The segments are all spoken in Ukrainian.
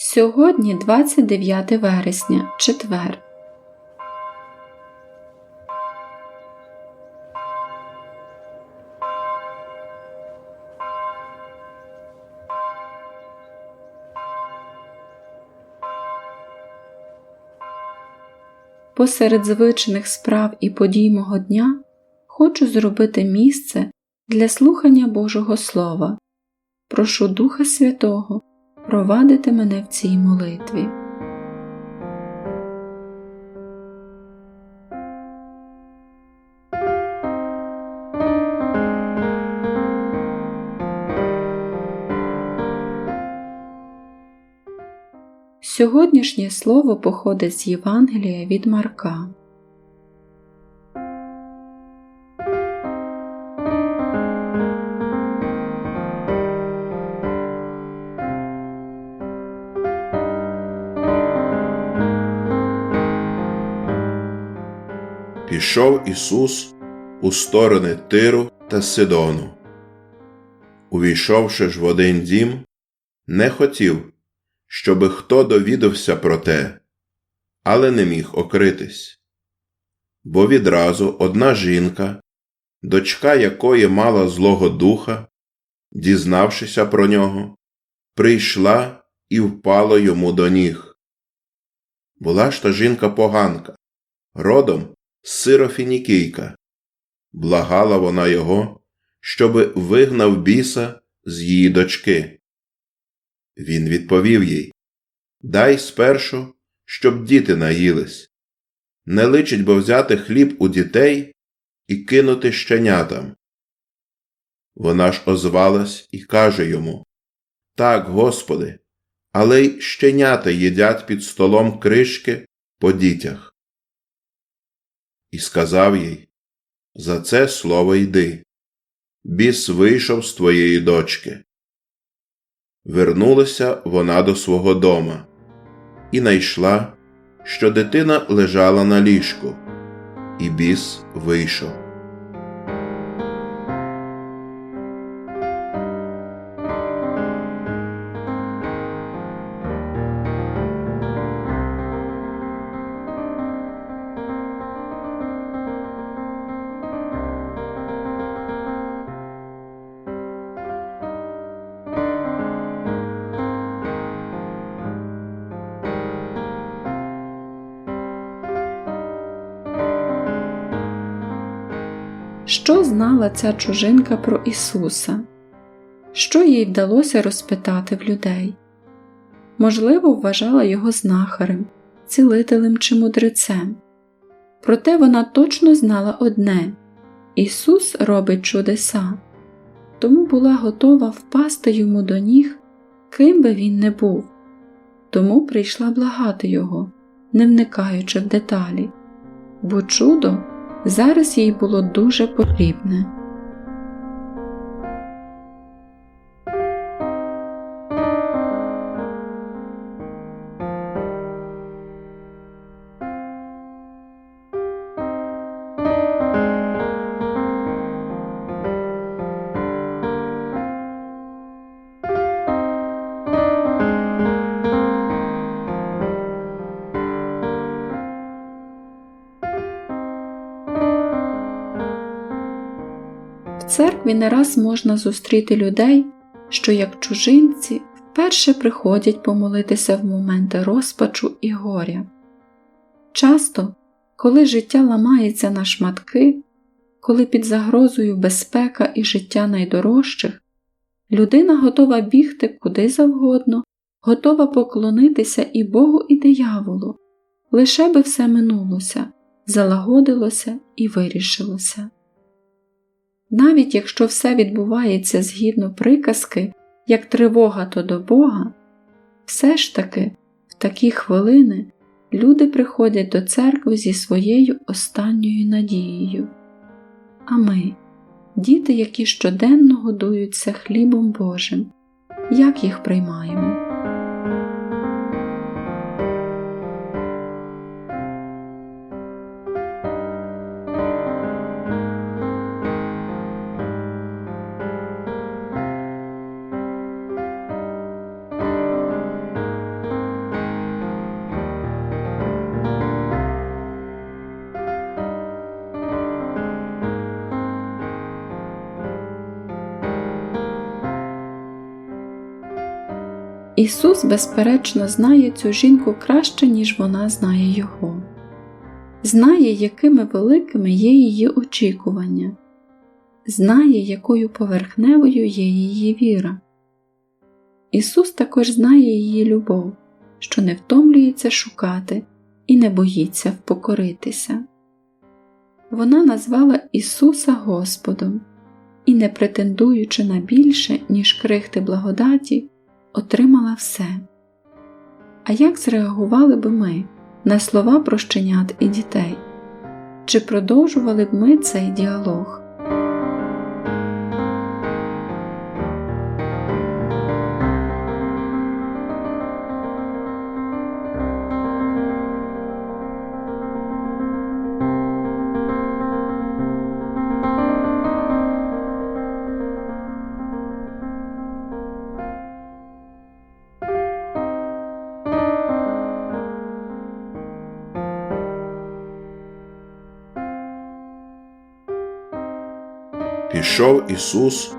Сьогодні 29 вересня, четвер. Посеред звичних справ і подій мого дня хочу зробити місце для слухання Божого Слова. Прошу Духа Святого провадити мене в цій молитві. Сьогоднішнє слово походить з Євангелія від Марка. Пішов Ісус у сторони Тиру та Сидону. Увійшовши ж в один дім, не хотів, щоби хто довідався про те, але не міг окритись. Бо відразу одна жінка, дочка якої мала Злого Духа, дізнавшися про нього, прийшла і впала йому до ніг. Була ж та жінка поганка, родом сирофінікійка. Благала вона його, щоби вигнав біса з її дочки. Він відповів їй Дай спершу, щоб діти наїлись. Не личить бо взяти хліб у дітей і кинути щенятам. Вона ж озвалась і каже йому Так, Господи, але й щенята їдять під столом кришки по дітях. І сказав їй За це слово йди. Біс вийшов з твоєї дочки. Вернулася вона до свого дома і найшла, що дитина лежала на ліжку, і біс вийшов. Що знала ця чужинка про Ісуса? Що їй вдалося розпитати в людей? Можливо, вважала його знахарем, цілителем чи мудрецем. Проте вона точно знала одне Ісус робить чудеса, тому була готова впасти йому до ніг, ким би він не був, тому прийшла благати його, не вникаючи в деталі, бо чудо зараз їй було дуже потрібне. Церкві не раз можна зустріти людей, що, як чужинці, вперше приходять помолитися в моменти розпачу і горя. Часто, коли життя ламається на шматки, коли під загрозою безпека і життя найдорожчих, людина готова бігти куди завгодно, готова поклонитися і Богу, і дияволу, лише би все минулося, залагодилося і вирішилося. Навіть якщо все відбувається згідно приказки, як тривога то до Бога, все ж таки в такі хвилини люди приходять до церкви зі своєю останньою надією. А ми, діти, які щоденно годуються хлібом Божим, як їх приймаємо? Ісус, безперечно, знає цю жінку краще, ніж вона знає Його, знає, якими великими є її очікування, знає, якою поверхневою є її віра. Ісус також знає її любов, що не втомлюється шукати і не боїться впокоритися. Вона назвала Ісуса Господом і, не претендуючи на більше, ніж крихти благодаті, отримала все. А як зреагували би ми на слова прощенят і дітей? Чи продовжували б ми цей діалог? Пішов Ісус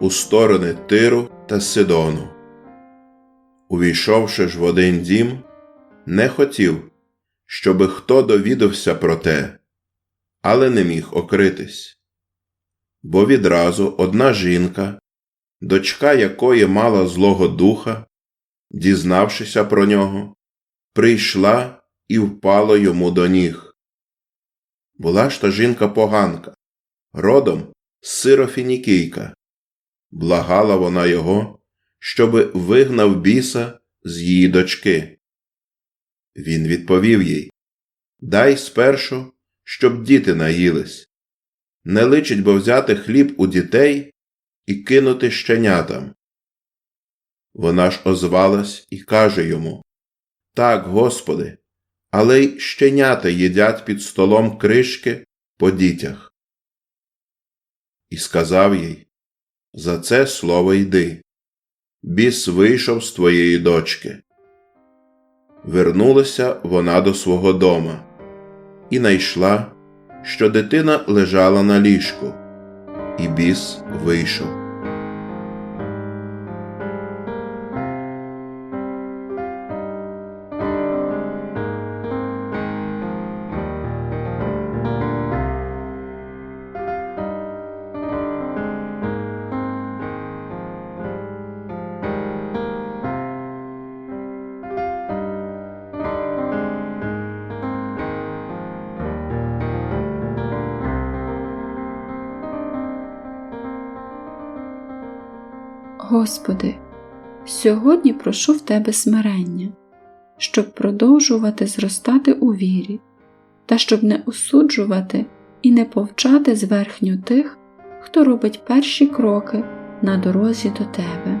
у сторони Тиру та Сидону. Увійшовши ж в один дім, не хотів, щоби хто довідався про те, але не міг окритись. Бо відразу одна жінка, дочка якої мала Злого Духа, дізнавшися про нього, прийшла і впала йому до ніг. Була ж та жінка поганка, родом сирофінікійка. Благала вона його, щоби вигнав біса з її дочки. Він відповів їй Дай спершу, щоб діти наїлись. Не личить бо взяти хліб у дітей і кинути щенятам. Вона ж озвалась і каже йому Так, Господи, але й щенята їдять під столом кришки по дітях і сказав їй За це слово йди. Біс вийшов з твоєї дочки. Вернулася вона до свого дома і найшла, що дитина лежала на ліжку, і біс вийшов. Господи, сьогодні прошу в Тебе смирення, щоб продовжувати зростати у вірі, та щоб не осуджувати і не повчати зверхню тих, хто робить перші кроки на дорозі до Тебе.